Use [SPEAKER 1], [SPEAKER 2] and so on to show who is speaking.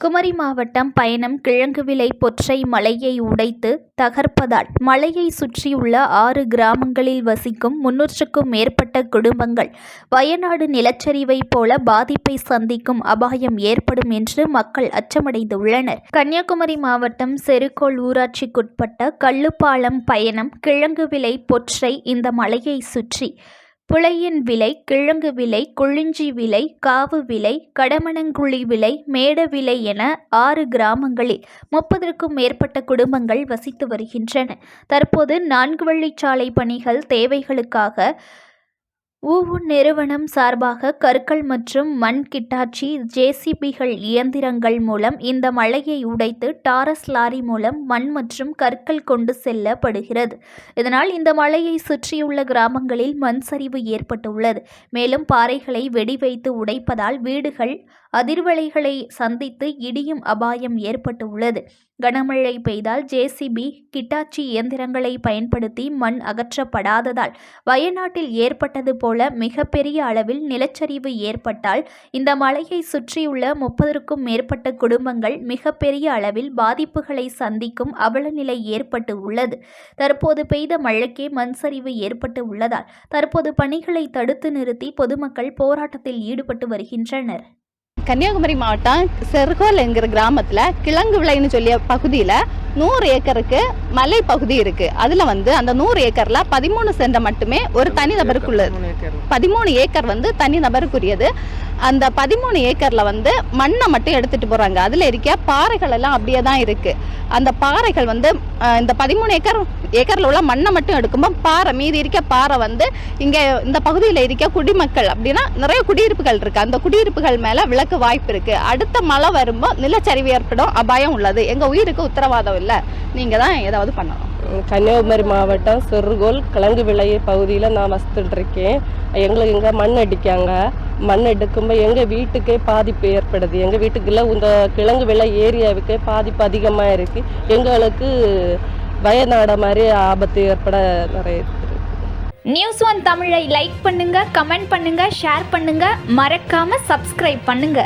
[SPEAKER 1] குமரி மாவட்டம் பயணம் கிழங்கு விலை பொற்றை மலையை உடைத்து தகர்ப்பதால் மலையை சுற்றியுள்ள ஆறு கிராமங்களில் வசிக்கும் முன்னூற்றுக்கும் மேற்பட்ட குடும்பங்கள் வயநாடு நிலச்சரிவைப் போல பாதிப்பை சந்திக்கும் அபாயம் ஏற்படும் என்று மக்கள் அச்சமடைந்துள்ளனர். கன்னியாகுமரி மாவட்டம் செருக்கோள் ஊராட்சிக்குட்பட்ட கள்ளுப்பாலம் பயணம் கிழங்கு விலை பொற்றை இந்த மலையை சுற்றி புலையின் விலை கிழங்கு விலை கொழிஞ்சி விலை காவு விலை கடமணங்குழி விலை மேட விலை என ஆறு கிராமங்களில் முப்பதற்கும் மேற்பட்ட குடும்பங்கள் வசித்து வருகின்றன. தற்போது நான்கு வழிச்சாலை பணிகள் தேவைகளுக்காக ஊவு நிறுவனம் சார்பாக கற்கள் மற்றும் மண் கிட்டாச்சி ஜேசிபிகள் இயந்திரங்கள் மூலம் இந்த மலையை உடைத்து டாரஸ் லாரி மூலம் மண் மற்றும் கற்கள் கொண்டு செல்லப்படுகிறது. இதனால் இந்த மலையை சுற்றியுள்ள கிராமங்களில் மண் சரிவு ஏற்பட்டுள்ளது. மேலும் பாறைகளை வெடி வைத்து உடைப்பதால் வீடுகள் அதிர்வலைகளை சந்தித்து இடியும் அபாயம் ஏற்பட்டுள்ளது. கனமழை பெய்தால் ஜேசிபி கிட்டாச்சி இயந்திரங்களை பயன்படுத்தி மண் அகற்றப்படாததால் வயநாட்டில் ஏற்பட்டது போல போல மிகப்பெரிய அளவில் நிலச்சரிவு ஏற்பட்டால் இந்த மலையை சுற்றியுள்ள முப்பதற்கும் மேற்பட்ட குடும்பங்கள் மிகப்பெரிய அளவில் பாதிப்புகளை சந்திக்கும் அவலநிலை ஏற்பட்டு உள்ளது. தற்போது பெய்த மழைக்கே மண் சரிவு ஏற்பட்டு உள்ளதால் தற்போது பணிகளை தடுத்து நிறுத்தி பொதுமக்கள் போராட்டத்தில் ஈடுபட்டு வருகின்றனர்.
[SPEAKER 2] கன்னியாகுமரி மாவட்டம் செர்கோல் என்கிற கிராமத்தில் கிழங்கு விளைன்னு சொல்லிய பகுதியில் நூறு ஏக்கருக்கு மலை பகுதி இருக்கு. அதில் வந்து அந்த நூறு ஏக்கரில் பதிமூணு சென்ட் மட்டுமே ஒரு தனி நபருக்குள்ளது. பதிமூணு ஏக்கர். வந்து தனி நபருக்குரியது. அந்த பதிமூணு ஏக்கரில் வந்து மண்ணை மட்டும் எடுத்துட்டு போகிறாங்க அதில் இருக்க பாறைகள் எல்லாம் அப்படியே தான் இருக்கு. அந்த பாறைகள் வந்து இந்த பதிமூணு ஏக்கர் ஏக்கரில் உள்ள மண்ணை மட்டும் எடுக்கும்போது பாறை மீதி இருக்க பாறை வந்து இங்கே இந்த பகுதியில் இருக்க குடிமக்கள் அப்படின்னா நிறைய குடியிருப்புகள் இருக்குது அந்த குடியிருப்புகள் மேலே விளக்கு வாய்ப்பு இருக்குது அடுத்த மழை வரும்போது நிலச்சரிவு ஏற்படும் அபாயம் உள்ளது. எங்கள் உயிருக்கு உத்தரவாதம் இல்லை. நீங்கள் தான் ஏதாவது பண்ணணும்.
[SPEAKER 3] கன்னியாகுமரி மாவட்டம் சிறுகோல் கிழங்கு விளைய பகுதியில் நான் வசித்துட்டு இருக்கேன். எங்களுக்கு இங்கே மண் அடிக்காங்க. மண் எடுக்கும்போது எங்கள் வீட்டுக்கே பாதிப்பு ஏற்படுது. எங்கள் வீட்டுக்குள்ள இந்த கிழங்கு விளை ஏரியாவுக்கே பாதிப்பு அதிகமாக இருக்குது எங்களுக்கு வயநாட மாதிரி ஆபத்து ஏற்பட நிறைய
[SPEAKER 1] நியூஸ் ஒன் தமிழை லைக் பண்ணுங்க கமெண்ட் பண்ணுங்க ஷேர் பண்ணுங்க. மறக்காம சப்ஸ்கிரைப் பண்ணுங்க.